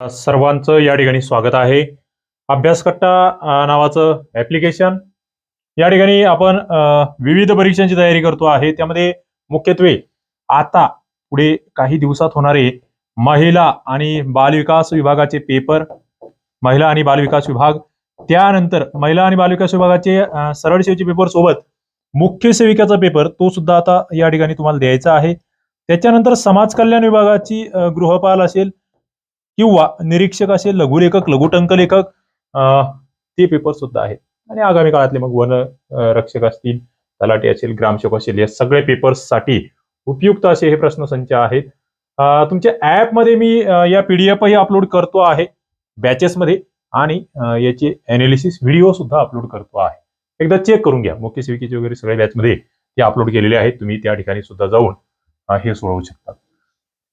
सर्वांचं या ठिकाणी स्वागत आहे. अभ्यासकट्टा नावाचं ऍप्लिकेशन या ठिकाणी आपण विविध परीक्षांची तयारी करतो आहे. त्यामध्ये मुख्यत्वे आता पुढे काही दिवसात होणारे महिला आणि बालविकास विभागाचे पेपर महिला आणि बालविकास विभाग. त्यानंतर महिला आणि बालविकास विभागाचे सरळ सेवेचे पेपर सोबत मुख्य सेविकाचा पेपर तो सुद्धा आता या ठिकाणी तुम्हाला द्यायचा आहे. त्याच्यानंतर समाज कल्याण विभागाची गृहपाल असेल किंवा निरीक्षक असे लघुलेखक लघुटंक लेखक ते पेपर सुद्धा आहेत. आणि आगामी काळातले मग वन रक्षक असतील तलाठी असेल ग्रामसेवक असेल या सगळ्या पेपर्ससाठी उपयुक्त असे हे प्रश्नसंच आहेत. तुमच्या ऍपमध्ये मी या पी डी एफही अपलोड करतो आहे बॅचेसमध्ये आणि याचे अनालिसिस व्हिडिओ सुद्धा अपलोड करतो आहे. एकदा चेक करून घ्या. मुख्य सेविकेचे वगैरे सगळ्या बॅचमध्ये ते अपलोड केलेले आहेत. तुम्ही त्या ठिकाणी सुद्धा जाऊन हे सोडवू शकता.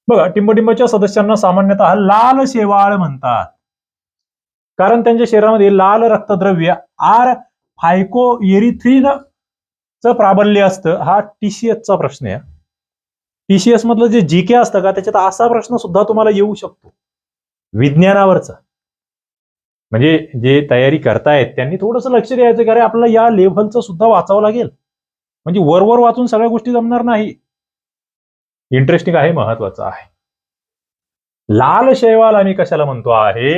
बघा टिंबटिंबाच्या सदस्यांना सामान्यतः लाल शेवाळ म्हणतात. कारण त्यांच्या शरीरामध्ये लाल रक्तद्रव्य आर फायको एरिथ्रिन च प्राबल्य असतं हा टीसीएसचा प्रश्न आहे. टीसीएस मधलं जे जी के असतं का त्याच्यात असा प्रश्न सुद्धा तुम्हाला येऊ शकतो. विज्ञानावरचा. म्हणजे जे तयारी करतायत त्यांनी थोडंसं लक्ष द्यायचं की आपल्याला या लेव्हलचं सुद्धा वाचावं लागेल. म्हणजे वरवर वाचून सगळ्या गोष्टी जमणार नाही. इंटरेस्टिंग आहे महत्वाचं आहे. लाल शैवाल आम्ही कशाला म्हणतो आहे?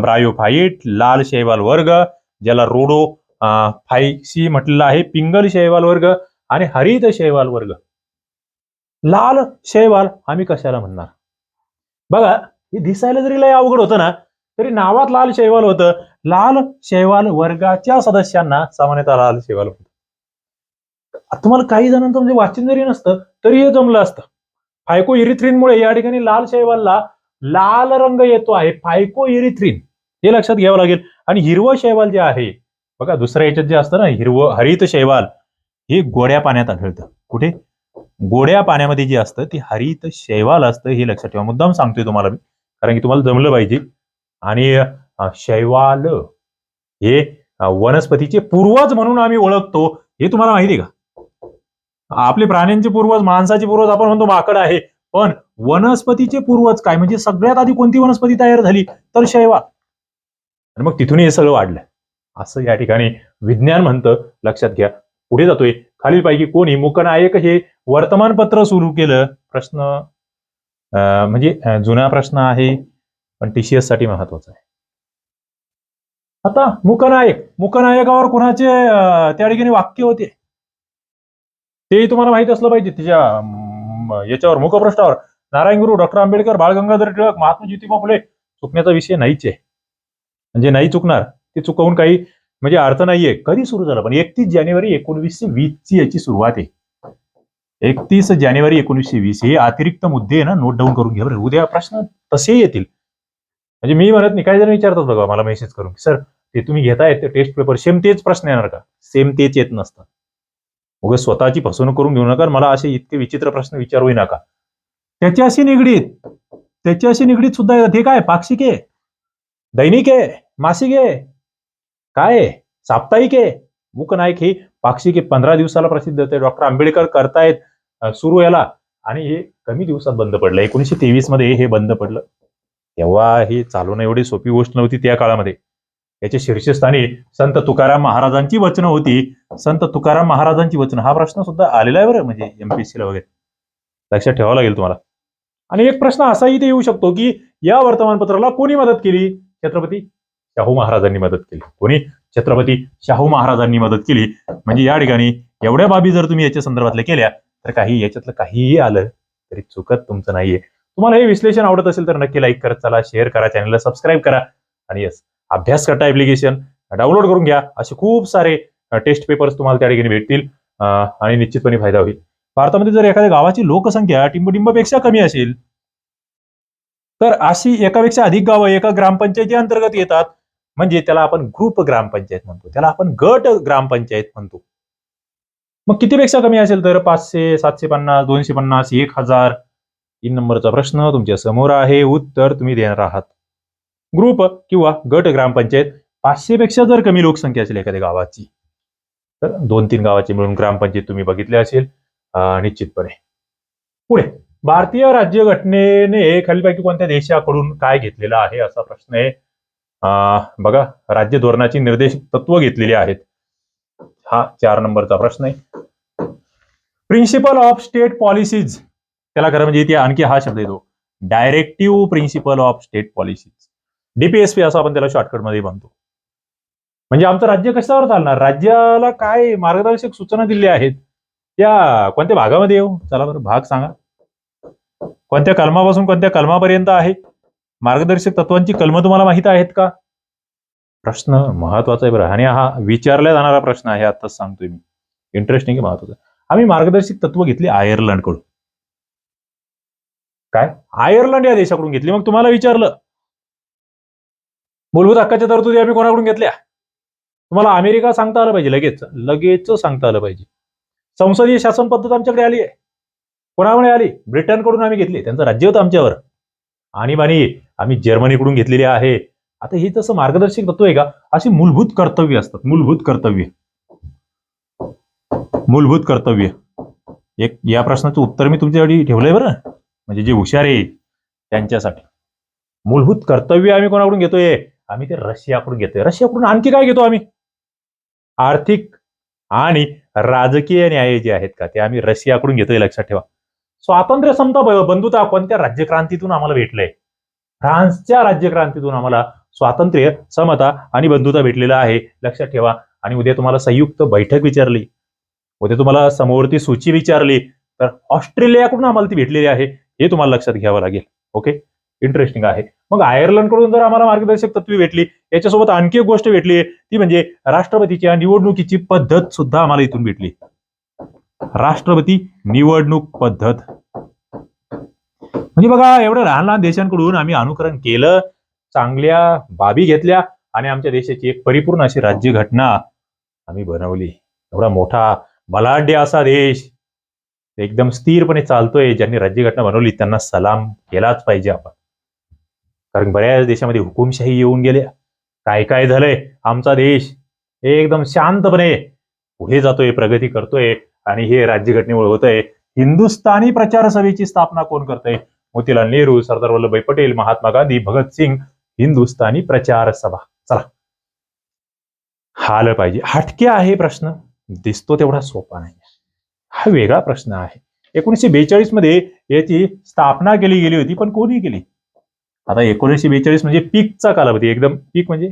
ब्रायोफाईट लाल शैवाल वर्ग ज्याला रोडो फायसी म्हटलेलं आहे पिंगल शैवाल वर्ग आणि हरित शैवाल वर्ग. लाल शैवाल आम्ही कशाला म्हणणार? बघा हे दिसायला जरी लय अवघड होतं ना तरी नावात लाल शैवाल होतं. लाल शैवाल वर्गाच्या सदस्यांना सामान्यतः लाल शैवाल होतं. तुम्हाला काही जणांचं म्हणजे वाचन जरी नसतं तरी हे जमलं असतं. फायको इरिथ्रीनमुळे या ठिकाणी लाल शैवालला लाल रंग येतो आहे. फायको इरिथ्रीन. हे लक्षात घ्यावं लागेल. आणि हिरवं शैवाल जे आहे बघा दुसऱ्या याच्यात जे असतं ना हिरवं हरित शैवाल हे गोड्या पाण्यात आढळतं. कुठे? गोड्या पाण्यामध्ये जे असतं ते हरित शैवाल असतं हे लक्षात ठेवा. मुद्दाम सांगतोय तुम्हाला मी कारण की तुम्हाला जमलं पाहिजे. आणि शैवाल हे वनस्पतीचे पूर्वज म्हणून आम्ही ओळखतो. हे तुम्हाला माहिती आहे का? आपले प्राण्यांचे पूर्वज माणसाचे पूर्वज आपण म्हणतो माकड आहे. पण वनस्पतीचे पूर्वज काय? म्हणजे सगळ्यात आधी कोणती वनस्पती तयार झाली? तर शैवा. आणि मग तिथून हे सगळं वाढलं. असं या ठिकाणी विज्ञान म्हणतं. लक्षात घ्या. पुढे जातोय. खालीलपैकी कोणी मुकनायक हे वर्तमानपत्र सुरू केलं? प्रश्न म्हणजे जुना प्रश्न आहे पण टीसीएससाठी महत्त्वाचा आहे. आता मुकनायक. मुकनायकावर कुणाचे त्या ठिकाणी वाक्य होते? तेही तुम्हाला माहीत असलं पाहिजे तिच्या याच्यावर मुखपृष्ठावर. नारायण गुरु डॉक्टर आंबेडकर बाळ गंगाधर टिळक महात्मा ज्योतिबा फुले चुकण्याचा विषय नाहीच. आहे म्हणजे नाही चुकणार. ते चुकवून काही म्हणजे अर्थ नाहीये. कधी सुरू झालं? पण एकतीस जानेवारी एकोणवीसशे वीस ची याची सुरुवात आहे. एकतीस जानेवारी एकोणीसशे वीस. हे अतिरिक्त मुद्दे आहे ना नोट डाऊन करून घ्या बरं. उद्या प्रश्न तसे येतील. म्हणजे मी म्हणत नाही काही जण विचारतात बघा मला मेसेज करून. सर ते तुम्ही घेताय ते टेस्ट पेपर सेम तेच प्रश्न येणार का? सेम तेच येत नसतात उगे स्वतःची फसवणूक करून घेऊ नका मला असे इतके विचित्र प्रश्न विचारू नका. त्याच्याशी निगडीत त्याच्याशी निगडीत सुद्धा हे काय पाक्षिक आहे? दैनिक आहे मासिक आहे? काय साप्ताहिक आहे? मुकनायक हे पाक्षिक पंधरा दिवसाला प्रसिद्ध होते. डॉक्टर आंबेडकर करतायत सुरू याला. आणि हे कमी दिवसात बंद पडलं. एकोणीसशे तेवीसमध्ये हे बंद पडलं. तेव्हा हे चालवणं एवढी सोपी गोष्ट नव्हती त्या काळामध्ये. याच्या शीर्षस्थानी संत तुकाराम महाराजांची वचनं होती. संत तुकाराम महाराजांची वचनं. हा प्रश्न सुद्धा आलेला आहे बरं म्हणजे एमपीएससीला वगैरे. लक्षात ठेवावं लागेल तुम्हाला. आणि एक प्रश्न असाही ते येऊ शकतो की या वर्तमानपत्राला कोणी मदत केली? छत्रपती शाहू महाराजांनी मदत केली. कोणी? छत्रपती शाहू महाराजांनी मदत केली. म्हणजे या ठिकाणी एवढ्या बाबी जर तुम्ही याच्या संदर्भातल्या केल्या तर काही याच्यातलं काहीही आलं तरी चुकत तुमचं नाहीये. तुम्हाला हे विश्लेषण आवडत असेल तर नक्की लाईक करत चला शेअर करा चॅनलला सबस्क्राईब करा. आणि यस अभ्यास करता ऍप्लिकेशन डाउनलोड करून घ्या. असे खूप सारे टेस्ट पेपर्स तुम्हाला त्या ठिकाणी भेटतील आणि निश्चितपणे फायदा होईल. भारतामध्ये जर एखाद्या गावाची लोकसंख्या टिंबटिंबपेक्षा कमी असेल तर अशी एकापेक्षा अधिक गावं एका ग्रामपंचायती अंतर्गत येतात. म्हणजे त्याला आपण ग्रुप ग्रामपंचायत म्हणतो. त्याला आपण गट ग्रामपंचायत म्हणतो. मग कितीपेक्षा कमी असेल तर पाचशे सातशे पन्नास दोनशे पन्नास एक हजार? तीन नंबरचा प्रश्न तुमच्यासमोर आहे. उत्तर तुम्ही देणार आहात. ग्रुप किंवा गट ग्रामपंचायत पाचशे पेक्षा जर कमी लोकसंख्या असेल एखाद्या गावाची तर दोन तीन गावाची मिळून ग्रामपंचायत तुम्ही बघितले असेल निश्चितपणे. पुढे भारतीय राज्य घटनेने खालीलपैकी कोणत्या देशाकडून काय घेतलेलं आहे असा प्रश्न आहे. बघा राज्य धोरणाची निर्देश तत्व घेतलेली आहेत. हा चार नंबरचा प्रश्न आहे. प्रिन्सिपल ऑफ स्टेट पॉलिसीज त्याला खरं म्हणजे इथे आणखी हा शब्द येतो. Directive principle of state policies DPSP असं आपण त्याला शॉर्टकटमध्ये म्हणतो. म्हणजे आमचं राज्य कशावर चालणार? राज्याला काय मार्गदर्शक सूचना दिल्या आहेत? त्या कोणत्या भागामध्ये येऊ? चला बरं भाग सांगा. कोणत्या कलमापासून कोणत्या कलमापर्यंत आहे? मार्गदर्शक तत्वांची कलमं तुम्हाला माहीत आहेत का? प्रश्न महत्त्वाचा आहे बरं. आणि हा विचारला जाणारा प्रश्न आहे आताच सांगतोय मी. इंटरेस्टिंग महत्त्वाचा आम्ही मार्गदर्शक तत्व घेतली आयर्लंडकडून. काय? आयर्लंड या देशाकडून घेतली. मग तुम्हाला विचारलं. मूलभूत हक्काच्या तरतुदी आम्ही कोणाकडून घेतल्या? तुम्हाला अमेरिका सांगता आलं पाहिजे लगेच. लगेच सांगता आलं पाहिजे. संसदीय शासन पद्धत आमच्याकडे आली आहे. कोणामुळे आली? ब्रिटनकडून आम्ही घेतली. त्यांचं राज्य होतं आमच्यावर. आणीबाणी आम्ही जर्मनीकडून घेतलेली आहे. आता ही तसं मार्गदर्शक तत्व आहे का? अशी मूलभूत कर्तव्य असतात. मूलभूत कर्तव्य. मूलभूत कर्तव्य. एक या प्रश्नाचं उत्तर मी तुमच्यासाठी ठेवलंय बरं. म्हणजे जे हुशार आहे त्यांच्यासाठी. मूलभूत कर्तव्य आम्ही कोणाकडून घेतोय? आम्ही ते रशियाकडून घेतोय. रशियाकडून आणखी काय घेतो आम्ही? आर्थिक आणि राजकीय न्याय जे आहेत का ते आम्ही रशियाकडून घेतोय लक्षात ठेवा. स्वातंत्र्य समता बंधुता कोणत्या राज्यक्रांतीतून आम्हाला भेटलंय? फ्रान्सच्या राज्यक्रांतीतून आम्हाला स्वातंत्र्य समता आणि बंधुता भेटलेलं आहे लक्षात ठेवा. आणि उद्या तुम्हाला संयुक्त बैठक विचारली. उद्या तुम्हाला समोरती सूची विचारली. तर ऑस्ट्रेलियाकडून आम्हाला ती भेटलेली आहे हे तुम्हाला लक्षात घ्यावं लागेल. ओके? इंटरेस्टिंग आहे. मग आयर्लंडकडून जर आम्हाला मार्गदर्शक तत्वे भेटली याच्यासोबत आणखी एक गोष्ट भेटली ती म्हणजे राष्ट्रपतीच्या निवडणुकीची पद्धत सुद्धा आम्हाला इथून भेटली. राष्ट्रपती निवडणूक पद्धत. म्हणजे बघा एवढ्या लहान लहान देशांकडून आम्ही अनुकरण केलं चांगल्या बाबी घेतल्या आणि आमच्या देशाची एक परिपूर्ण अशी राज्यघटना आम्ही बनवली. एवढा मोठा बलाढ्य असा देश एकदम स्थिरपणे चालतोय ज्यांनी राज्यघटना बनवली त्यांना सलाम केलाच पाहिजे आपण. कारण बऱ्याच देशामध्ये हुकुमशाही येऊन गेल्या. काय काय झालंय? आमचा देश एकदम शांतपणे पुढे जातोय प्रगती करतोय आणि हे राज्यघटनेमुळे होतंय. हिंदुस्थानी प्रचार सभेची स्थापना कोण करतंय? मोतीलाल नेहरू सरदार वल्लभभाई पटेल महात्मा गांधी भगतसिंग हिंदुस्थानी प्रचार सभा. चला. हा आलं पाहिजे. हटके आहे प्रश्न. दिसतो तेवढा सोपा नाही. हा वेगळा प्रश्न आहे. एकोणीसशे बेचाळीसमध्ये याची स्थापना केली गेली होती पण कोणी केली? आता एकोणीसशे बेचाळीस म्हणजे पीकचा कालावधी एकदम पीक म्हणजे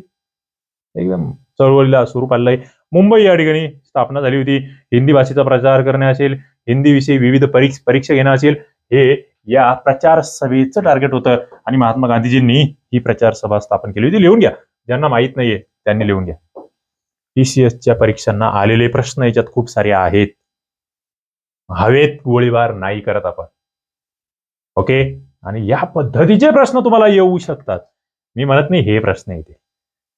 एकदम चळवळीला स्वरूप आलेलं आहे. मुंबई या ठिकाणी स्थापना झाली होती. हिंदी भाषेचा प्रचार करणे असेल हिंदी विषयी विविध परीक्ष परीक्षा घेणं असेल हे या प्रचार सभेचं टार्गेट होतं. आणि महात्मा गांधीजींनी ही प्रचार सभा स्थापन केली होती. लिहून घ्या. ज्यांना माहीत नाहीये त्यांनी लिहून घ्या. टीसीएसच्या परीक्षांना आलेले प्रश्न याच्यात खूप सारे आहेत. हवेत गोळीबार नाही करत आपण. ओके आणि या पद्धतीचे प्रश्न तुम्हाला येऊ शकतात. मी म्हणत नाही हे प्रश्न येते.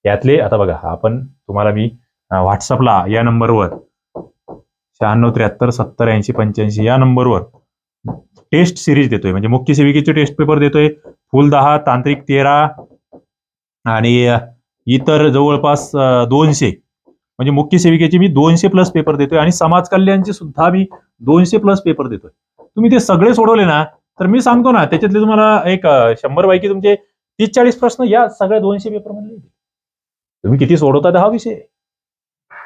यातले आता बघा आपण तुम्हाला मी व्हॉट्सअपला या नंबरवर शहाण्णव त्र्याहत्तर सत्तर ऐंशी पंच्याऐंशी या नंबरवर टेस्ट सिरीज देतोय. म्हणजे मुख्य सेविकेचे टेस्ट पेपर देतोय. फुल दहा तांत्रिक तेरा आणि इतर जवळपास दोनशे. म्हणजे मुख्य सेविकेचे मी दोनशे प्लस पेपर देतोय. आणि समाज कल्याणचे सुद्धा मी दोनशे प्लस पेपर देतोय. तुम्ही ते सगळे सोडवले ना तर मी सांगतो ना त्याच्यातले तुम्हाला एक शंभर पैकी तुमचे तीस चाळीस प्रश्न या सगळ्या दोनशे पेपर मधले तुम्ही किती सोडवतात हा विषय?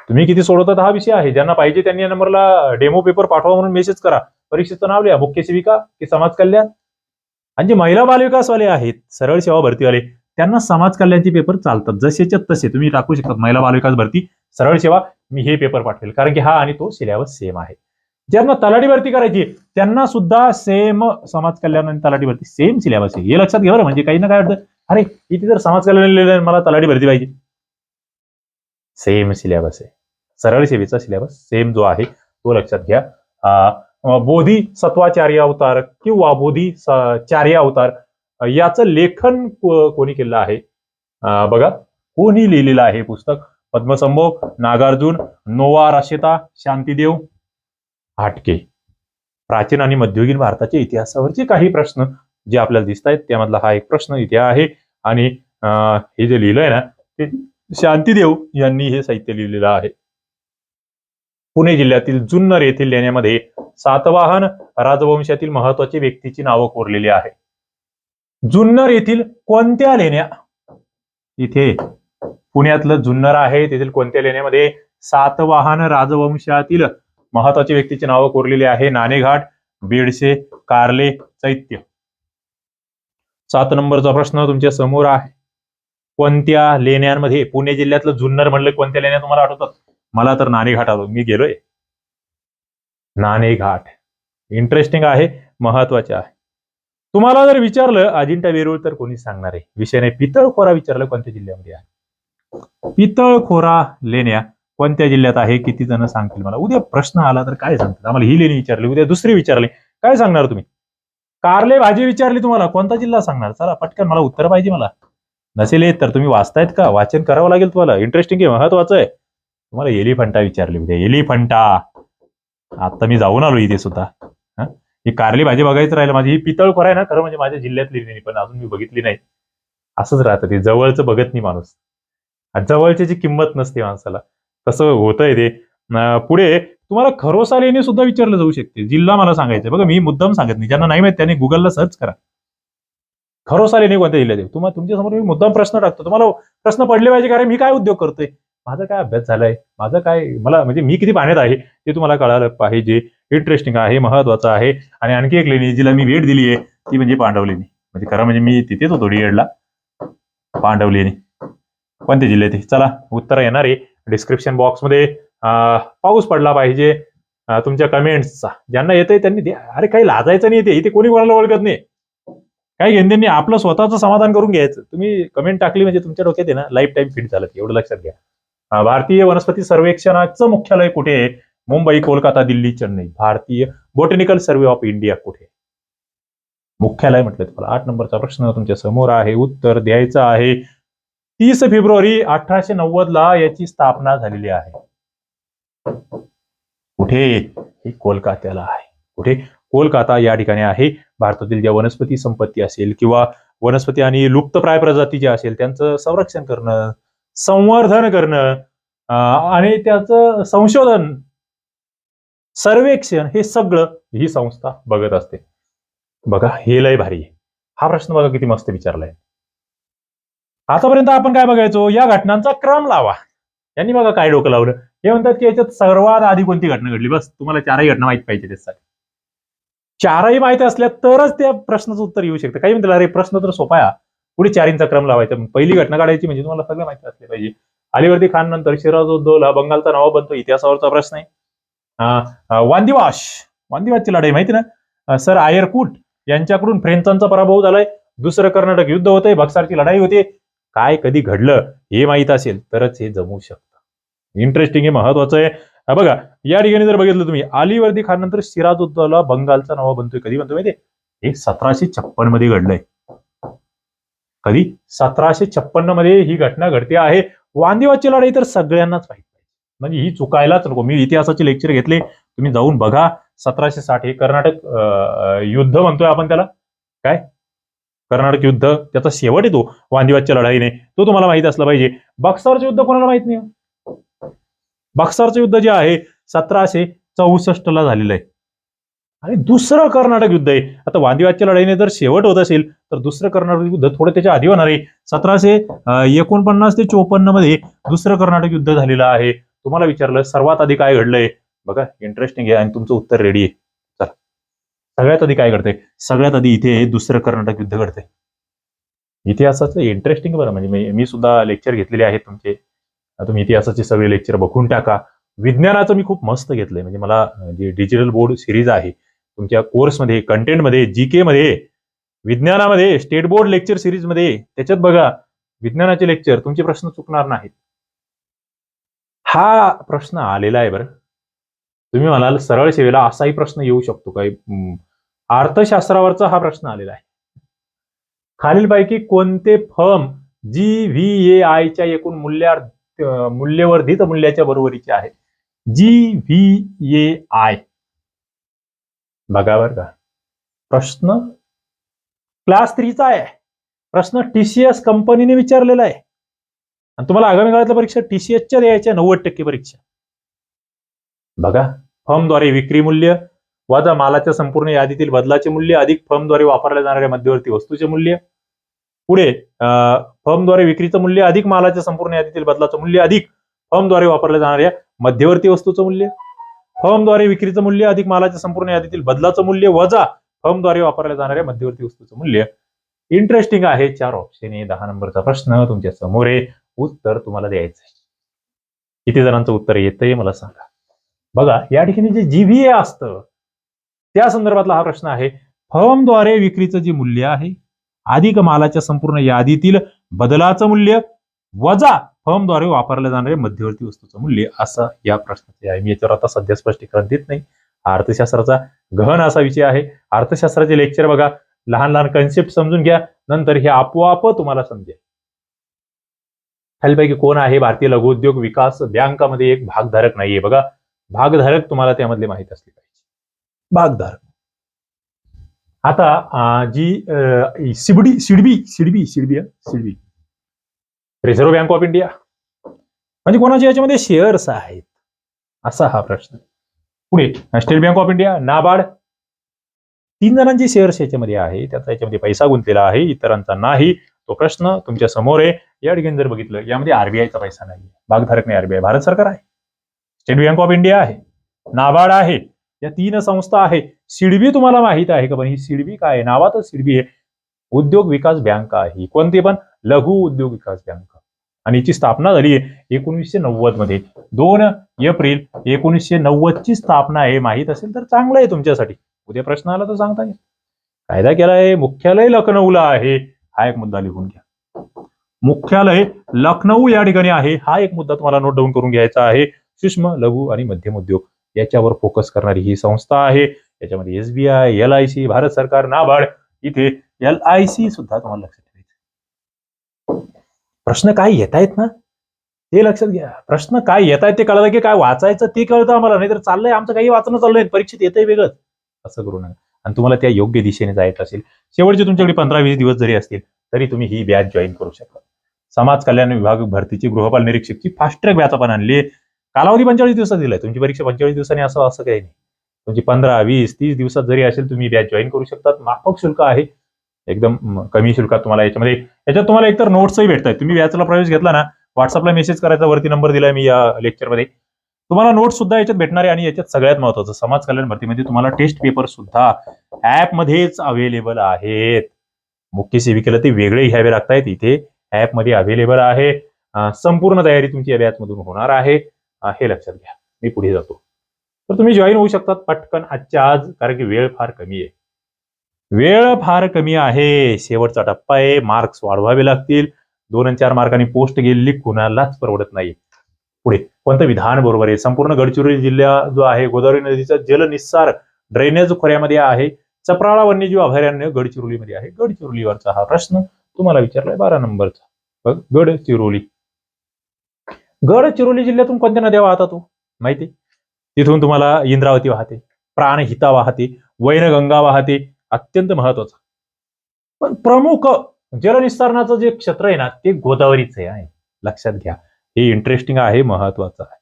तुम्ही किती सोडवतात हा विषय आहे? ज्यांना पाहिजे त्यांनी या नंबरला डेमो पेपर पाठवा म्हणून मेसेज करा. परीक्षेचं नाव लिहा मुख्य सेविका की समाज कल्याण. आणि जे महिला बालविकासवाले आहेत सरळ सेवा भरतीवाले त्यांना समाज कल्याणचे पेपर चालतात जसेच्या तसे. तुम्ही टाकू शकतात महिला बालविकास भरती सरळ सेवा मी हे पेपर पाठवेल. कारण की हा आणि तो सिलेबस सेम आहे. ज्यांना तलाठी भरती करायची त्यांना सुद्धा सेम समाज कल्याण आणि तलाठी भरती सेम सिलेबस आहे. हे लक्षात घ्या बरं म्हणजे काही ना काय वाटतं अरे इथे जर समाज कल्याण लिहिलं आहे, मला तलाठी भरती पाहिजे. सेम सिलेबस आहे. सरळ सेवेचा सिलेबस सेम जो आहे तो लक्षात घ्या. बोधी सत्वाचार्य अवतार किंवा बोधी चार्य अवतार याचं लेखन कोणी केलेलं आहे? बघा कोणी लिहिलेलं आहे पुस्तक? पद्मसंभोग नागार्जुन नोवा राशेता शांतीदेव हाटके. प्राचीन आणि मध्ययुगीन भारताच्या इतिहासावरचे काही प्रश्न जे आपल्याला दिसत आहेत त्यामधला हा एक प्रश्न इथे आहे. आणि अं, हे जे लिहिलंय ना ते शांतीदेव यांनी हे साहित्य लिहिलेलं आहे. पुणे जिल्ह्यातील जुन्नर येथील लेण्यामध्ये सातवाहन राजवंशातील महत्वाची व्यक्तीची नावं कोरलेली आहे जुन्नर येथील कोणत्या लेण्या? इथे पुण्यातलं जुन्नर आहे. तेथील कोणत्या लेण्यामध्ये सातवाहन राजवंशातील महत्वाची व्यक्तीची नावं कोरलेली आहे. नाणेघाट बेडसे कारले चैत्य. सात नंबरचा प्रश्न तुमच्यासमोर आहे. कोणत्या लेण्यांमध्ये पुणे जिल्ह्यातलं जुन्नर म्हणलं कोणत्या लेण्या तुम्हाला आठवतात? मला तर नाणेघाट आलो. मी गेलोय. नाणेघाट. इंटरेस्टिंग आहे. महत्त्वाचे आहे. तुम्हाला जर विचारलं अजिंठा वेरूळ तर कोणी सांगणार आहे? विषय नाही पितळखोरा विचारलं कोणत्या जिल्ह्यामध्ये आहे? पितळखोरा लेण्या. कोणत्या जिल्ह्यात आहे किती जण सांगतील मला? उद्या प्रश्न आला तर काय सांगतील? आम्हाला ही लेणी विचारली उद्या दुसरी विचारली. काय सांगणार तुम्ही? कारले भाजी विचारली तुम्हाला कोणता जिल्हा सांगणार? चला पटकन मला उत्तर पाहिजे मला. नसेल येत तर तुम्ही वाचतायत का? वाचन करावं लागेल तुम्हाला. इंटरेस्टिंग आहे महत्वाचं आहे. तुम्हाला एलिफंटा विचारली उद्या. एलिफंटा! आता मी जाऊन आलो इथे सुद्धा. ही? कारली भाजी बघायचं राहिलं. माझी ही पितळ खोर आहे ना खरं म्हणजे माझ्या जिल्ह्यातली नाही पण अजून मी बघितली नाही. असंच राहतं ते. जवळचं बघत नाही माणूस. जवळची जवळच्याची किंमत नसते माणसाला. तसं होतंय ते. पुढे तुम्हाला खरोसा लेणी सुद्धा विचारलं जाऊ शकते. जिल्हा मला सांगायचं बघा मी मुद्दाम सांगत नाही. ज्यांना नाही माहीत त्यांनी गुगलला सर्च करा. खरोसा लेणी कोणत्या जिल्ह्यात आहे? तुम्हाला तुमच्यासमोर मी मुद्दाम प्रश्न टाकतो. तुम्हाला प्रश्न पडले पाहिजे कारण मी काय उद्योग करतोय? माझा काय अभ्यास झालाय? माझं काय मला म्हणजे मी किती पाण्यात आहे? ते तुम्हाला कळायला पाहिजे. इंटरेस्टिंग आहे महत्वाचं आहे. आणि आणखी एक लेणी जिला मी भेट दिली आहे ती म्हणजे पांडवलेणी म्हणजे खरं म्हणजे मी तिथेच होतो डीएडला पांडवलेणी कोणत्या जिल्ह्यात आहे? चला उत्तर येणार. आहे डिस्क्रिप्शन बॉक्समध्ये पाऊस पडला पाहिजे तुमच्या कमेंट्सचा ज्यांना येतंय त्यांनी अरे काही लाजायचं नाही ते इथे कोणी कोणाला ओळखत नाही. काही घेऊन त्यांनी आपलं स्वतःचं समाधान करून घ्यायचं. तुम्ही कमेंट टाकली म्हणजे तुमच्या डोक्यात आहे ना लाईफ टाईम फिट झालं ते, एवढं लक्षात घ्या. भारतीय वनस्पती सर्वेक्षणाचं मुख्यालय कुठे आहे? मुंबई कोलकाता दिल्ली चेन्नई. भारतीय बोटॅनिकल सर्वे ऑफ इंडिया कुठे? मुख्यालय म्हटलं तुम्हाला. आठ नंबरचा प्रश्न तुमच्यासमोर आहे उत्तर द्यायचं आहे. तीस फेब्रुवारी अठराशे नव्वदला याची स्थापना झालेली आहे. कुठे? हे कोलकात्याला आहे. कुठे? कोलकाता या ठिकाणी आहे. भारतातील ज्या वनस्पती संपत्ती असेल किंवा वनस्पती आणि लुप्तप्राय प्रजाती ज्या असेल त्यांचं संरक्षण करणं संवर्धन करणं आणि त्याचं संशोधन सर्वेक्षण हे सगळं ही संस्था बघत असते. बघा हे लय भारी आहे. हा प्रश्न बघा किती मस्त विचारलाय. आतापर्यंत आपण काय बघायचो या घटनांचा क्रम लावा. यांनी बघा काय डोकं लावलं. हे म्हणतात की याच्यात सर्वात आधी कोणती घटना घडली? बस तुम्हाला चारही घटना माहीत पाहिजे त्यासाठी. चारही माहिती असल्या तरच त्या प्रश्नाचं उत्तर येऊ शकतं. काही म्हणतात अरे प्रश्न तर सोपा हा. पुढे चारींचा क्रम लावायचा. मग पहिली घटना काढायची म्हणजे तुम्हाला सगळं माहिती असले पाहिजे. अलिवर्दी खान नंतर सिराजुद्दौला बंगालचा नवाब बनतो इतिहासावरचा प्रश्न आहे. वांदिवाश. वांदिवाशची लढाई माहिती ना? सर आयरकूट यांच्याकडून फ्रेंचांचा पराभव झालाय. दुसरं कर्नाटक युद्ध होतंय बक्सारची लढाई होते. काय कधी घडलं हे माहीत असेल तरच हे जमू शकतं. इंटरेस्टिंग हे महत्वाचं आहे. बघा या ठिकाणी जर बघितलं तुम्ही अलीवर्दी खान नंतर सिराजुद्दौला बंगालचा नवा बनतोय. कधी बनतोय माहिती हे सतराशे छप्पनमध्ये घडलंय. कधी? सतराशे छप्पन्नमध्ये ही घटना घडते आहे. वांदेवाची लढाई तर सगळ्यांनाच माहिती पाहिजे म्हणजे ही चुकायलाच नको. मी इतिहासाचे लेक्चर घेतले. तुम्ही जाऊन बघा. सतराशे साठ हे कर्नाटक युद्ध म्हणतोय आपण त्याला. काय? कर्नाटक युद्ध त्याचा शेवट येतो वांदिवादच्या लढाईने. तो तुम्हाला माहीत असला पाहिजे. बक्सारचं युद्ध कोणाला माहीत नाही हो? युद्ध जे आहे सतराशे चौसष्ट ला झालेलं आहे. आणि दुसरं कर्नाटक युद्ध आहे. आता वांदिवादच्या लढाईने जर शेवट होत असेल तर दुसरं कर्नाटक युद्ध थोडं त्याच्या आधी होणार आहे. सतराशे एकोणपन्नास ते चोपन्नमध्ये दुसरं कर्नाटक युद्ध झालेलं आहे. तुम्हाला विचारलं सर्वात आधी काय घडलंय? बघा इंटरेस्टिंग आहे आणि तुमचं उत्तर रेडी आहे. सगळ्यात आधी काय घडते सगळ्यात आधी इथे दुसरं कर्नाटक युद्ध घडते इतिहासाचं इंटरेस्टिंग बरं म्हणजे मी- सुद्धा लेक्चर घेतलेले आहेत तुमचे. तुम्ही इतिहासाचे सगळे लेक्चर बघून टाका. विज्ञानाचं मी खूप मस्त घेतलंय. म्हणजे मला अं, जे डिजिटल बोर्ड सिरीज आहे तुमच्या कोर्समध्ये कंटेंटमध्ये जी के मध्ये विज्ञानामध्ये स्टेट बोर्ड लेक्चर सिरीजमध्ये त्याच्यात बघा विज्ञानाचे लेक्चर तुमचे प्रश्न चुकणार नाहीत. हा प्रश्न आलेला आहे बरं. तुम्ही म्हणाल सरळ सेवेला असाही प्रश्न येऊ शकतो. काय अर्थशास्त्रावरचा हा प्रश्न आलेला आहे. खालीलपैकी कोणते फर्म जी व्ही ए आयच्या एकूण मूल्या मूल्यवर्धित मूल्याच्या बरोबरीचे आहे जी व्ही ए आय. बघा बर का. प्रश्न क्लास थ्रीचा आहे. प्रश्न टीसीएस कंपनीने विचारलेला आहे. आणि तुम्हाला आगामी काळातल्या परीक्षा टीसीएसच्या द्यायच्या नव्वद टक्के परीक्षा. बघा. फर्मद्वारे विक्री मूल्य वजा मालाच्या संपूर्ण यादीतील बदलाचे मूल्य अधिक फर्मद्वारे वापरल्या जाणाऱ्या मध्यवर्ती वस्तूचे मूल्य. पुढे फर्मद्वारे विक्रीचं मूल्य अधिक मालाच्या संपूर्ण यादीतील बदलाचं मूल्य अधिक फर्मद्वारे वापरल्या जाणाऱ्या मध्यवर्ती वस्तूचं मूल्य. फर्मद्वारे विक्रीचं मूल्य अधिक मालाच्या संपूर्ण यादीतील बदलाचं मूल्य वजा फर्मद्वारे वापरल्या जाणाऱ्या मध्यवर्ती वस्तूचं मूल्य. इंटरेस्टिंग आहे चार ऑप्शन आहे दहा नंबरचा प्रश्न तुमच्यासमोर आहे उत्तर तुम्हाला द्यायचं आहे किती जणांचं उत्तर येतंय मला सांगा. बघा या ठिकाणी जे जीव्हीए असतं त्या संदर्भातला हा प्रश्न आहे. फर्मद्वारे विक्रीचं जे मूल्य आहे अधिक मालाच्या संपूर्ण यादीतील बदलाचं मूल्य वजा फर्मद्वारे वापरल्या जाणारे मध्यवर्ती वस्तूचं मूल्य असं या प्रश्नाचे आहे. मी याच्यावर आता सध्या स्पष्टीकरण देत नाही. हा अर्थशास्त्राचा गहन असा विषय आहे. अर्थशास्त्राचे लेक्चर बघा. लहान लहान कन्सेप्ट समजून घ्या. नंतर हे आपोआप तुम्हाला समजेल. खालीपैकी कोण आहे? भारतीय लघुउद्योग विकास बँकामध्ये एक भागधारक नाहीये बघा. भागधारक तुम्हाला त्यामधले माहीत असले पाहिजे. भागधारक आता जी सिबडी SIDBI SIDBI SIDBI SIDBI. Reserve Bank of India म्हणजे कोणाच्या याच्यामध्ये शेअर्स आहेत? असा हा प्रश्न. पुढे State Bank of India NABARD. तीन जणांचे शेअर्स याच्यामध्ये आहे. त्याचा याच्यामध्ये पैसा गुंतलेला आहे. इतरांचा नाही. तो प्रश्न तुमच्यासमोर आहे. या ठिकाणी जर बघितलं यामध्ये आरबीआयचा पैसा नाही भागधारक नाही आरबीआय भारत सरकार आहे. स्टेट बँक ऑफ इंडिया आहे. नाबार्ड आहे. या तीन संस्था आहे सिडबी तुम्हाला माहीत आहे का? पण ही सिडबी काय आहे? नावातच सिडबी आहे. उद्योग विकास बँक आहे. कोणती पण? लघु उद्योग विकास बँक. आणि याची स्थापना झाली आहे एकोणीसशे नव्वदमध्ये. दोन एप्रिल एकोणीसशे नव्वद ची स्थापना आहे. माहीत असेल तर चांगलं आहे तुमच्यासाठी. उद्या प्रश्न आला तर सांगता येईल. कायदा केला आहे मुख्यालय लखनौला आहे. हा एक मुद्दा लिहून घ्या. मुख्यालय लखनौ या ठिकाणी आहे. हा एक मुद्दा तुम्हाला नोट डाऊन करून घ्यायचा आहे. सूक्ष्म लघु आणि मध्यम उद्योग. याच्यावर फोकस करणारी ही संस्था आहे. याच्यामध्ये SBI L I C Bharat सरकार नाबार्ड इथे एल आय सी सुद्धा तुम्हाला लक्षात ठेवायचं प्रश्न काय येत आहेत ना? ते लक्षात घ्या. प्रश्न काय येत आहेत ते कळलं की काय वाचायचं ते कळतं आम्हाला. नाही तर चाललंय आमचं काही वाचणं चाललंय परीक्षेत येतंय वेगळंच. असं करू नका. आणि तुम्हाला त्या योग्य दिशेने जायचं असेल शेवटचे तुमच्याकडे पंधरा वीस दिवस जरी असतील तरी तुम्ही ही बॅच जॉईन करू शकता. समाज कल्याण विभाग भरतीची गृहपाल निरीक्षकची फास्ट ट्रॅक बॅच आपण आणली कालावधी पंचेचाळीस दिवसात दिलाय. तुमची परीक्षा पंचेचाळीस दिवसांनी असं असं काही नाही. तुमची पंधरा वीस तीस दिवसात जरी असेल तुम्ही बॅच जॉईन करू शकतात. माफक शुल्क आहे. एकदम कमी शुल्कात तुम्हाला याच्यामध्ये याच्यात तुम्हाला एकतर नोट्सही भेटतात तुम्ही बॅचला प्रवेश घेतला ना व्हॉट्सअपला मेसेज करायचा वरती नंबर दिलाय मी या लेक्चरमध्ये तुम्हाला नोट्स सुद्धा याच्यात भेटणार आहे आणि याच्यात सगळ्यात महत्वाचं समाज कल्याण भरतीमध्ये तुम्हाला टेस्ट पेपर सुद्धा ऍप मध्येच अवेलेबल आहेत. मुख्य सेविकेला ते वेगळे घ्यावे लागतायत. इथे ऍपमध्ये अवेलेबल आहे. संपूर्ण तयारी तुमची या बॅचमधून होणार आहे. हे लक्षात घ्या. मी पुढे जातो. तर तुम्ही जॉईन होऊ शकतात पटकन आजच्या आज कारण की वेळ फार कमी आहे. वेळ फार कमी आहे. शेवटचा टप्पा आहे. मार्क्स वाढवावे लागतील. दोन आणि चार मार्कांनी पोस्ट गेलेली कुणालाच परवडत नाही. पुढे कोणतं विधान बरोबर आहे. संपूर्ण गडचिरोली जिल्हा जो आहे गोदावरी नदीचा जलनिस्सार ड्रेनेज खोऱ्यामध्ये आहे. चपराळा वन्यजीव अभयारण्य गडचिरोलीमध्ये आहे. गडचिरोलीवरचा हा प्रश्न तुम्हाला विचारलाय बारा नंबरचा. गडचिरोली. गडचिरोली जिल्ह्यातून कोणत्या नद्या वाहतात तो माहिती? तिथून तुम्हाला इंद्रावती वाहते प्राणहिता वाहते वैनगंगा वाहते अत्यंत महत्वाचं पण प्रमुख जलनिस्तारणाचं जे क्षेत्र आहे ना ते गोदावरीचं आहे. लक्षात घ्या. हे इंटरेस्टिंग आहे महत्वाचं आहे.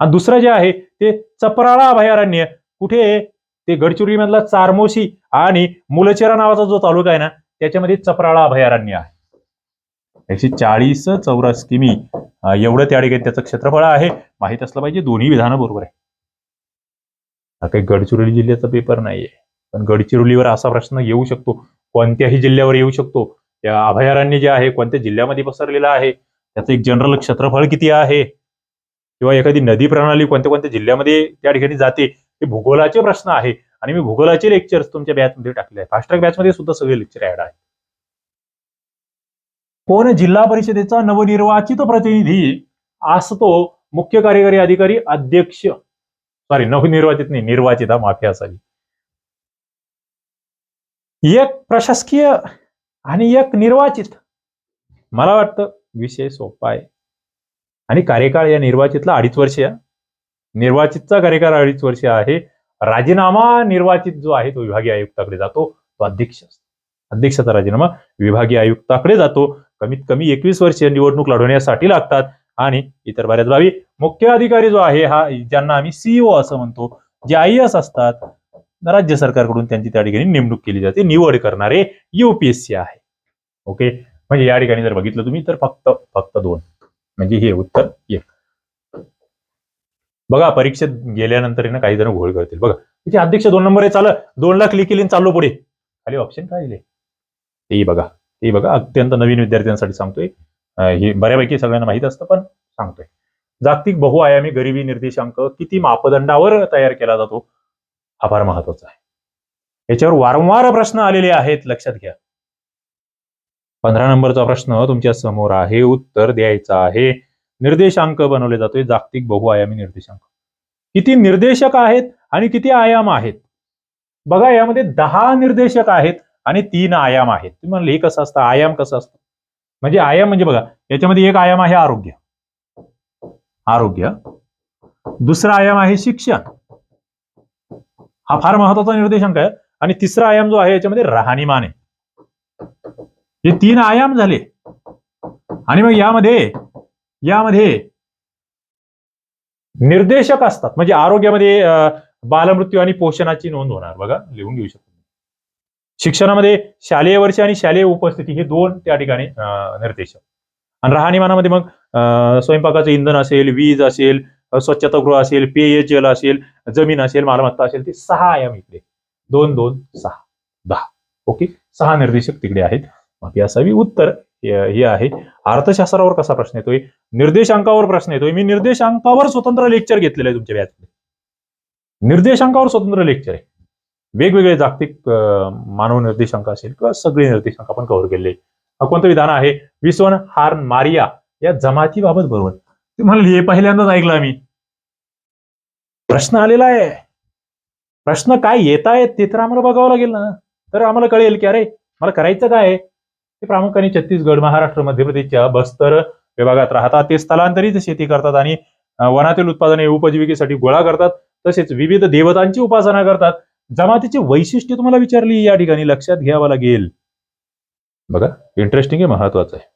आणि दुसरं जे आहे ते चपराळा अभयारण्य. कुठे? आहे ते गडचिरोली मधला चारमोशी आणि मुलचेरा नावाचा जो तालुका आहे ना त्याच्यामध्ये चपराळा अभयारण्य आहे. एकशे चाळीस चौरस किमी एवढं त्या ठिकाणी त्याचं क्षेत्रफळ आहे. माहीत असलं पाहिजे दोन्ही विधानं बरोबर आहे. हा काही गडचिरोली जिल्ह्याचा पेपर नाहीये. पण गडचिरोलीवर असा प्रश्न येऊ शकतो. कोणत्याही जिल्ह्यावर येऊ शकतो. या अभयारण्य जे आहे कोणत्या जिल्ह्यामध्ये पसरलेलं आहे त्याचं एक जनरल क्षेत्रफळ किती आहे? किंवा एखादी नदी प्रणाली कोणत्या कोणत्या जिल्ह्यामध्ये त्या ठिकाणी जाते हे भूगोलाचे प्रश्न आहे. आणि मी भूगोलाचे लेक्चर्स तुमच्या बॅचमध्ये टाकले आहे फास्ट ट्रॅक बॅचमध्ये सुद्धा सगळे लेक्चर ऍड आहे कोण जिल्हा परिषदेचा नवनिर्वाचित प्रतिनिधी असतो मुख्य कार्यकारी अधिकारी अध्यक्ष. सॉरी नवनिर्वाचित नाही निर्वाचित हा माफी असावी एक प्रशासकीय आणि एक निर्वाचित. मला वाटतं विषय सोपा आहे. आणि कार्यकाळ या निर्वाचितला अडीच वर्ष निर्वाचितचा कार्यकाळ अडीच वर्ष आहे. राजीनामा निर्वाचित जो आहे तो विभागीय आयुक्ताकडे जातो तो अध्यक्ष असतो. अध्यक्षाचा राजीनामा विभागीय आयुक्ताकडे जातो. कमीत कमी एकवीस वर्षीय निवडणूक लढवण्यासाठी लागतात. आणि इतर बऱ्याच बाबी. मुख्य अधिकारी जो आहे हा ज्यांना आम्ही सीईओ असं म्हणतो जे आय एस असतात राज्य सरकारकडून त्यांची त्या ठिकाणी नेमणूक केली जाते. निवड करणारे युपीएससी आहे. ओके? म्हणजे या ठिकाणी जर बघितलं तुम्ही तर फक्त फक्त दोन. म्हणजे हे उत्तर एक. बघा परीक्षेत गेल्यानंतर ना काही जण घोळ करतील. बघा तिथे अध्यक्ष दोन नंबर आहे चाल दोनला क्लिक केली चाललो पुढे. खाली ऑप्शन काय दिले? तेही बघा. ते बघा अत्यंत नवीन विद्यार्थ्यांसाठी सांगतोय. हे बऱ्यापैकी सगळ्यांना माहीत असतं पण सांगतोय. जागतिक बहुआयामी गरिबी निर्देशांक किती मापदंडावर तयार केला जातो हा फार महत्त्वाचा आहे. याच्यावर वारंवार प्रश्न आलेले आहेत लक्षात घ्या. पंधरा नंबरचा प्रश्न तुमच्यासमोर आहे उत्तर द्यायचं आहे. निर्देशांक बनवले जातोय जागतिक बहुआयामी निर्देशांक. किती निर्देशक आहेत आणि किती आयाम आहेत? बघा यामध्ये दहा निर्देशक आहेत. आणि तीन आयाम आहेत. तुम्ही म्हणले हे कसं असतं? आयाम कसं असतं? म्हणजे आयाम म्हणजे बघा याच्यामध्ये एक आयाम आहे आरोग्य. आरोग्य. दुसरा आयाम आहे शिक्षण. हा फार महत्त्वाचा निर्देशांक आहे. आणि तिसरा आयाम जो आहे याच्यामध्ये राहणीमान आहे. हे तीन आयाम झाले. आणि मग यामध्ये यामध्ये निर्देशक असतात. म्हणजे आरोग्यामध्ये बालमृत्यू आणि पोषणाची नोंद होणार. बघा लिहून घेऊ शकतो. शिक्षणामध्ये शालेय वर्ष आणि शालेय उपस्थिती हे दोन त्या ठिकाणी निर्देश निर्देशक. आणि राहणीमानामध्ये मग अं, स्वयंपाकाचं इंधन असेल वीज असेल स्वच्छतागृह असेल पेय जल असेल जमीन असेल मालमत्ता असेल ते सहा आयाम इकडे. दोन दोन सहा दहा. ओके? सहा निर्देशक तिकडे आहेत. मग असावी उत्तर हे आहे. अर्थशास्त्रावर कसा प्रश्न येतोय? निर्देशांकावर प्रश्न येतोय. मी निर्देशांकावर स्वतंत्र लेक्चर घेतलेलं आहे तुमच्या व्याजमध्ये निर्देशांकावर स्वतंत्र लेक्चर आहे. वेगवेगळे जागतिक मानव निर्देशांक असेल किंवा सगळे निर्देशांक आपण कव्हर केले. हा कोणतं विधान आहे? विस्वन हार्न मारिया या जमातीबाबत बरोबर ते म्हणले हे पहिल्यांदाच ऐकलं आम्ही. प्रश्न आलेला आहे. प्रश्न काय येत आहेत ते तर आम्हाला बघावं लागेल ना. तर आम्हाला कळेल की अरे मला करायचं काय ते प्रामुख्याने छत्तीसगड महाराष्ट्र मध्य प्रदेशच्या बस्तर विभागात राहतात. ते स्थलांतरित शेती करतात आणि वनातील उत्पादने उपजीविकेसाठी गोळा करतात. तसेच विविध देवतांची उपासना करतात. जमातीची वैशिष्ट्य तुम्हाला विचारली या ठिकाणी लक्षात घ्यावं लागेल. बघा इंटरेस्टिंग आहे महत्वाचं आहे.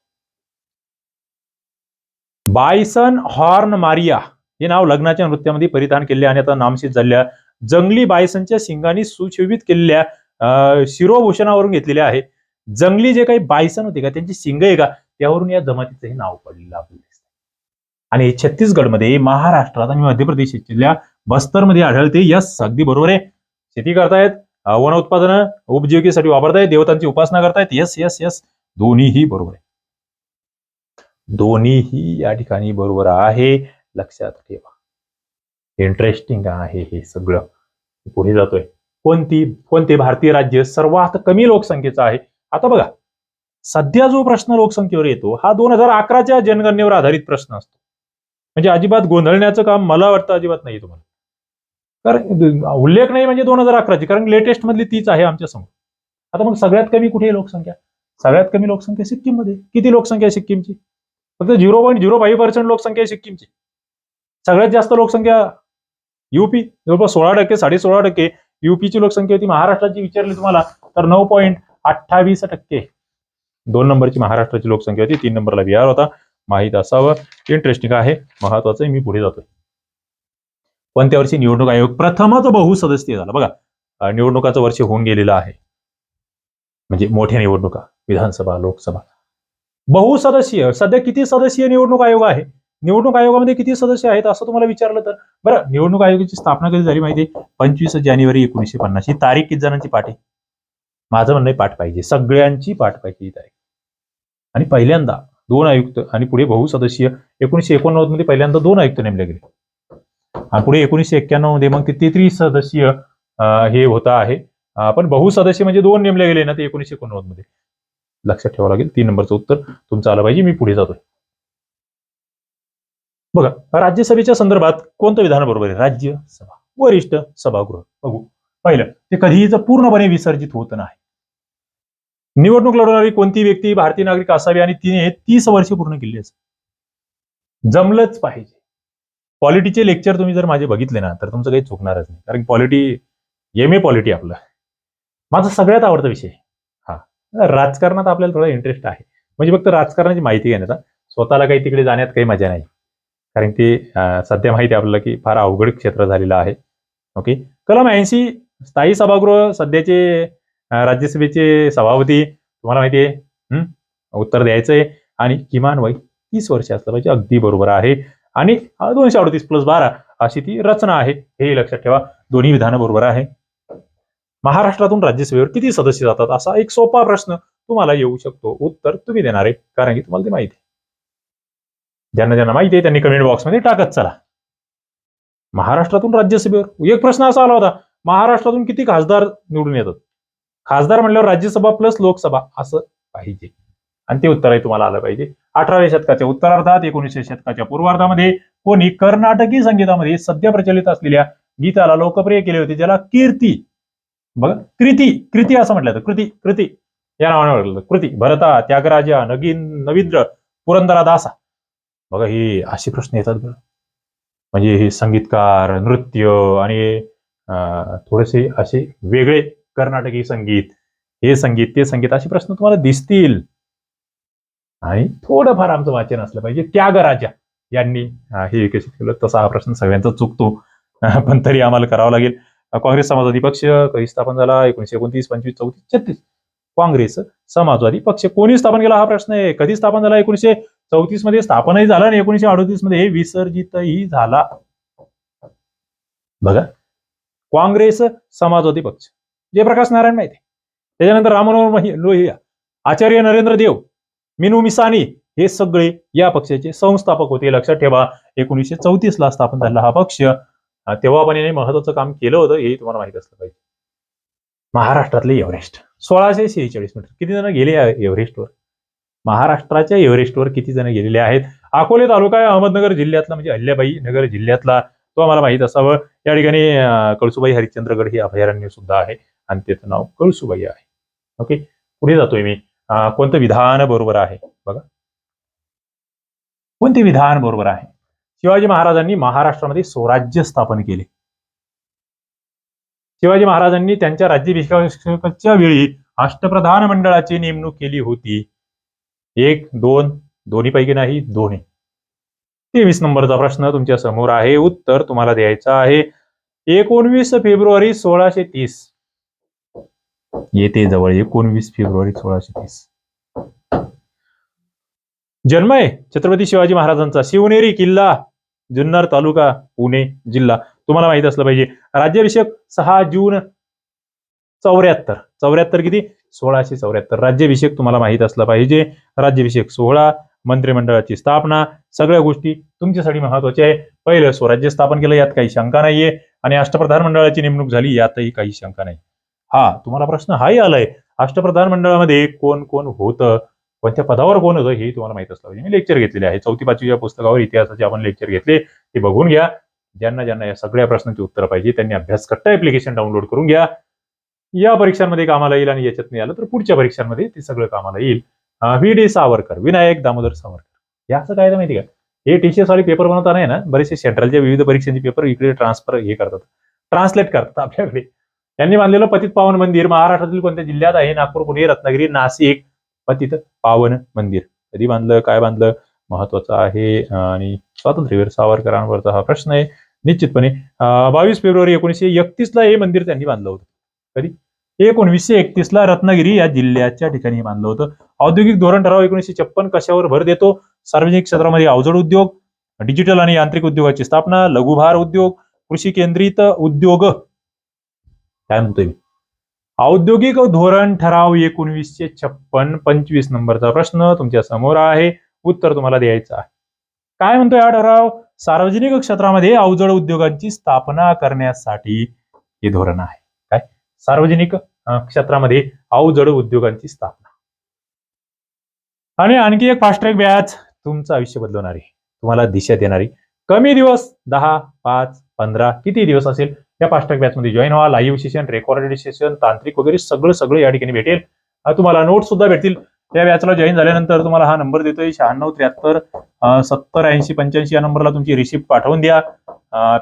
बायसन हॉर्न मारिया हे नाव लग्नाच्या नृत्यामध्ये परिधान केले आणि आता नामशीत झाल्या जंगली बायसनच्या शिंगांनी सुशोभित केलेल्या शिरोभूषणावरून घेतलेले आहे. जंगली जे काही बायसन होते का त्यांची शिंग आहे का त्यावरून या जमातीचं हे नाव पडलेलं आपल्याला आणि हे छत्तीसगडमध्ये महाराष्ट्रात आणि मध्य प्रदेशातल्या बस्तरमध्ये आढळते यस अगदी बरोबर आहे. शेती करतायत वन उत्पादनं उपजीविकेसाठी वापरतायत देवतांची उपासना करतायत. येस येस येस दोन्हीही बरोबर आहे. दोन्हीही या ठिकाणी बरोबर आहे. लक्षात ठेवा. इंटरेस्टिंग आहे हे सगळं. पुढे जातोय. कोणती कोणते भारतीय राज्य सर्वात कमी लोकसंख्येचं आहे? आता बघा. सध्या जो प्रश्न लोकसंख्येवर येतो हा दोन हजार अकराच्या जनगणनेवर आधारित प्रश्न असतो. म्हणजे अजिबात गोंधळण्याचं काम मला वाटतं अजिबात नाही तुम्हाला. कारण उल्लेख नाही म्हणजे दोन हजार अकराची कारण लेटेस्ट मधली तीच आहे आमच्यासमोर. आता मग सगळ्यात कमी कुठे आहे लोकसंख्या? सगळ्यात कमी लोकसंख्या सिक्कीममध्ये. किती लोकसंख्या आहे सिक्कीमची? फक्त zero point zero five percent लोकसंख्या आहे सिक्कीमची. सगळ्यात जास्त लोकसंख्या युपी जवळपास सोळा टक्के साडे सोळा टक्के युपीची लोकसंख्या होती. महाराष्ट्राची विचारली तुम्हाला तर नऊ पॉईंट अठ्ठावीस टक्के. दोन नंबरची महाराष्ट्राची लोकसंख्या होती तीन नंबरला बिहार होता. माहीत असावं. इंटरेस्टिंग आहे महत्वाचं मी पुढे जातोय. कोणत्या वर्षी निवडणूक आयोग प्रथमच बहुसदस्यीय झाला. बघा निवडणुकाचं वर्ष होऊन गेलेलं आहे. म्हणजे मोठ्या निवडणुका विधानसभा लोकसभा. बहुसदस्यीय सध्या किती सदस्यीय निवडणूक आयोग आहे? निवडणूक आयोगामध्ये किती सदस्य आहेत असं तुम्हाला विचारलं तर? बरं निवडणूक आयोगाची स्थापना कधी झाली माहिती पंचवीस जानेवारी एकोणीसशे पन्नास. ही तारीख किती जणांची पाठ आहे? माझं म्हणणं पाठ पाहिजे. सगळ्यांची पाठ पाहिजे ही तारीख. आणि पहिल्यांदा दोन आयुक्त आणि पुढे बहुसदस्यीय एकोणीसशे एकोणनव्वदमध्ये पहिल्यांदा दोन आयुक्त नेमले गेले. पुढे एकोणीसशे एक्क्याण्णवमध्ये मग ते तेहतीस सदस्यीय हे होत आहे. पण बहुसदस्य म्हणजे दोन नेमले गेले ना ते एकोणीसशे एकोणनव्वदमध्ये लक्षात ठेवावं लागेल. तीन नंबरचं उत्तर तुमचं आलं पाहिजे. मी पुढे जातोय. बघा राज्यसभेच्या संदर्भात कोणतं विधान बरोबर आहे? राज्यसभा. वरिष्ठ सभागृह. बघू. पहिलं. ते कधीही पूर्णपणे विसर्जित होत नाही. निवडणूक लढवणारी कोणती व्यक्ती भारतीय नागरिक असावी आणि तिने तीस वर्ष पूर्ण केली असेल जमलंच पाहिजे. पॉलिटीचे लेक्चर तुम्ही जर माझे बघितले ना तर तुमचं काही चुकणारच नाही. कारण पॉलिटी एम ए पॉलिटी आपलं. माझा सगळ्यात आवडता विषय हा. राजकारणात आपल्याला थोडा इंटरेस्ट आहे. म्हणजे फक्त राजकारणाची माहिती घेण्याचा. स्वतःला काही तिकडे जाण्यात काही मजा नाही. कारण ते सध्या माहिती आपल्याला की फार अवघड क्षेत्र झालेलं आहे. ओके? कलम ऐंशी स्थायी सभागृह सध्याचे राज्यसभेचे सभापती तुम्हाला माहिती आहे उत्तर द्यायचं आहे आणि किमान वय तीस वर्ष असलं पाहिजे. अगदी बरोबर आहे. आणि दोनशे अडतीस प्लस बारा अशी ती रचना आहे. हे लक्षात ठेवा. दोन्ही विधानं बरोबर आहे. महाराष्ट्रातून राज्यसभेवर किती सदस्य जातात असा एक सोपा प्रश्न तुम्हाला येऊ शकतो. उत्तर तुम्ही देणार आहे कारण की तुम्हाला ते माहिती आहे. ज्यांना ज्यांना माहिती आहे त्यांनी कमेंट बॉक्समध्ये टाकत चला. महाराष्ट्रातून राज्यसभेवर एक प्रश्न असा आला होता महाराष्ट्रातून किती खासदार निवडून येतात? खासदार म्हणल्यावर राज्यसभा प्लस लोकसभा असं पाहिजे. आणि ते उत्तरही तुम्हाला आलं पाहिजे. अठराव्या शतकाच्या उत्तरार्धात एकोणीसशे शतकाच्या पूर्वार्धामध्ये कोणी कर्नाटकी संगीतामध्ये सध्या प्रचलित असलेल्या गीताला लोकप्रिय केले होते ज्याला कीर्ती. बघा कृती कृती असं म्हटलं जातं. कृती कृती. या नावाने ओळखलं कृती भरता त्यागराजा नगीन नवींद्र पुरंदरा दासा. बघा हे असे प्रश्न येतात बरं. म्हणजे हे संगीतकार नृत्य आणि थोडेसे असे वेगळे कर्नाटकी संगीत हे संगीत ते संगीत असे प्रश्न तुम्हाला दिसतील. आणि थोडंफार आमचं वाचन असलं पाहिजे. त्यागराजा यांनी हे विकसित केलं. तसा हा प्रश्न सगळ्यांचा चुकतो. पण तरी आम्हाला करावं लागेल. काँग्रेस समाजवादी पक्ष कधी स्थापन झाला? एकोणीशे एकोणतीस पंचवीस चौतीस छत्तीस. काँग्रेस समाजवादी पक्ष कोणी स्थापन केला हा प्रश्न आहे? कधी स्थापन झाला? एकोणीशे चौतीसमध्ये स्थापनही झाला आणि एकोणीशे अडोतीसमध्ये विसर्जितही झाला. बघा. काँग्रेस समाजवादी पक्ष. जयप्रकाश नारायण माहिती त्याच्यानंतर राममनोहर लोहिया. आचार्य नरेंद्र देव. मिनू मिसानी हे सगळे या पक्षाचे संस्थापक होते. लक्षात ठेवा एकोणीसशे चौतीस ला स्थापन झाला हा पक्ष. तेव्हा पण याने महत्वाचं काम केलं होतं हे तुम्हाला माहीत असलं पाहिजे. महाराष्ट्रातले एव्हरेस्ट. सोळाशे शेहेचाळीस मीटर. किती जण गेले एव्हरेस्टवर? महाराष्ट्राच्या एव्हरेस्टवर किती जण गेलेले आहेत? अकोले तालुका आहे अहमदनगर जिल्ह्यातला म्हणजे अहिल्याबाई नगर जिल्ह्यातला. तो आम्हाला माहीत असावं. या ठिकाणी कळसुबाई हरिश्चंद्रगड हे अभयारण्य सुद्धा आहे. आणि त्याचं नाव कळसुबाई आहे. ओके? पुढे जातोय मी. कोणतं विधान बरोबर आहे? बघा. कोणते विधान बरोबर आहे? शिवाजी महाराजांनी महाराष्ट्रामध्ये स्वराज्य स्थापन केले. शिवाजी महाराजांनी त्यांच्या राज्याभिषेकाच्या वेळी अष्टप्रधान मंडळाची नेमणूक केली होती. एक दोन दोन्ही पैकी नाही दोन्ही. तेवीस नंबरचा प्रश्न तुमच्यासमोर आहे. उत्तर तुम्हाला द्यायचं आहे. एकोणवीस फेब्रुवारी सोळाशे तीस. येते जवळ एकोणवीस फेब्रुवारी सोळाशे तीस. जन्म आहे छत्रपती शिवाजी महाराजांचा. शिवनेरी किल्ला जुन्नर तालुका पुणे जिल्हा. तुम्हाला माहीत असलं पाहिजे. राज्याभिषेक सहा जून चौऱ्याहत्तर. चौऱ्याहत्तर किती? सोळाशे चौऱ्याहत्तर. राज्याभिषेक तुम्हाला माहीत असलं पाहिजे. राज्याभिषेक सोहळा मंत्रिमंडळाची स्थापना सगळ्या गोष्टी तुमच्यासाठी महत्त्वाच्या आहे. पहिलं स्वराज्य स्थापन केलं यात काही शंका नाहीये. आणि अष्टप्रधान मंडळाची नेमणूक झाली यातही काही शंका नाही. हा तुम्हाला प्रश्न हाही आलाय. अष्टप्रधान मंडळामध्ये कोण कोण होतं? कोणत्या पदावर कोण होतं हे तुम्हाला माहीत असलं पाहिजे. मी लेक्चर घेतलेले आहे चौथी पाचवीच्या पुस्तकावर इतिहासाचे आपण लेक्चर घेतले ते बघून घ्या. ज्यांना ज्यांना या सगळ्या प्रश्नांची उत्तर पाहिजे त्यांनी अभ्यास कट्टा ऍप्लिकेशन डाउनलोड करून घ्या. या परीक्षांमध्ये कामाला येईल आणि याच्यात नाही आलं तर पुढच्या परीक्षांमध्ये ते सगळं कामाला येईल. व्ही. डी. सावरकर विनायक दामोदर सावरकर. या असं काय माहिती का? हे टीसीएस वाले पेपर बनवताना आहे ना बरेचसे सेंट्रलच्या विविध परीक्षांचे पेपर इकडे ट्रान्सफर हे करतात. ट्रान्सलेट करतात आपल्याकडे. त्यांनी बांधलेलं पतित पावन मंदिर महाराष्ट्रातील कोणत्या जिल्ह्यात आहे? नागपूर पुणे रत्नागिरी नाशिक पतित पावन मंदिर. कधी बांधलं? काय बांधलं? महत्वाचं आहे. आणि स्वातंत्र्यवीर सावरकरांवरचा हा प्रश्न आहे. निश्चितपणे बावीस फेब्रुवारी एकोणीसशे एकतीस ला हे मंदिर त्यांनी बांधलं होतं. कधी? एकोणीसशे एकतीस ला रत्नागिरी या जिल्ह्याच्या ठिकाणी बांधलं होतं. औद्योगिक धोरण ठराव एकोणीसशे छप्पन कशावर भर देतो? सार्वजनिक क्षेत्रामध्ये अवजड उद्योग डिजिटल आणि यांत्रिक उद्योगाची स्थापना लघुभार उद्योग कृषी केंद्रित उद्योग काय म्हणतोय मी? औद्योगिक धोरण ठराव एकोणवीसशे छप्पन पंचवीस नंबरचा प्रश्न तुमच्यासमोर आहे. उत्तर तुम्हाला द्यायचं आहे. काय म्हणतोय हा ठराव? सार्वजनिक क्षेत्रामध्ये अवजड उद्योगांची स्थापना करण्यासाठी हे धोरण आहे. काय? सार्वजनिक क्षेत्रामध्ये अवजड उद्योगांची स्थापना. आणि आणखी एक फास्ट्रॅक व्याज तुमचं आयुष्य बदलवणारी. तुम्हाला दिशा देणारी. कमी दिवस दहा पाच पंधरा किती दिवस असेल? त्या फास्ट ट्रॅकमध्ये जॉईन व्हा. लाईव्ह सेशन रेकॉर्डेड सेशन तांत्रिक वगैरे सगळं सगळं या ठिकाणी भेटेल. तुम्हाला नोट सुद्धा भेटतील. त्या बॅचला जॉईन झाल्यानंतर तुम्हाला हा नंबर देतोय शहाण्णव त्र्याहत्तर सत्तर ऐंशी पंच्याऐंशी या नंबरला तुमची रिसिप्ट पाठवून द्या.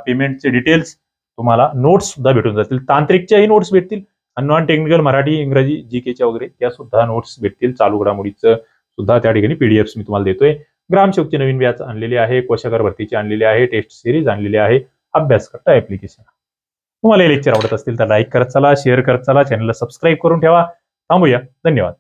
पेमेंटचे डिटेल्स तुम्हाला नोट्स सुद्धा भेटून जातील. तांत्रिकच्याही नोट्स भेटतील. आणि नॉन टेक्निकल मराठी इंग्रजी जी केच्या वगैरे त्या सुद्धा नोट्स भेटतील. चालू घडामोडीचं सुद्धा त्या ठिकाणी पीडीएफ मी तुम्हाला देतोय. ग्रामसेवकची नवीन बॅच आणलेली आहे. कोशागार भरतीची आणलेली आहे. टेस्ट सिरीज आणलेली आहे. अभ्यास करता ऍप्लिकेशन तुम्हाला हे लेक्चर आवडत असतील तर लाईक करत चला शेअर करत चला चॅनलला सबस्क्राईब करून ठेवा. थांबूया. धन्यवाद.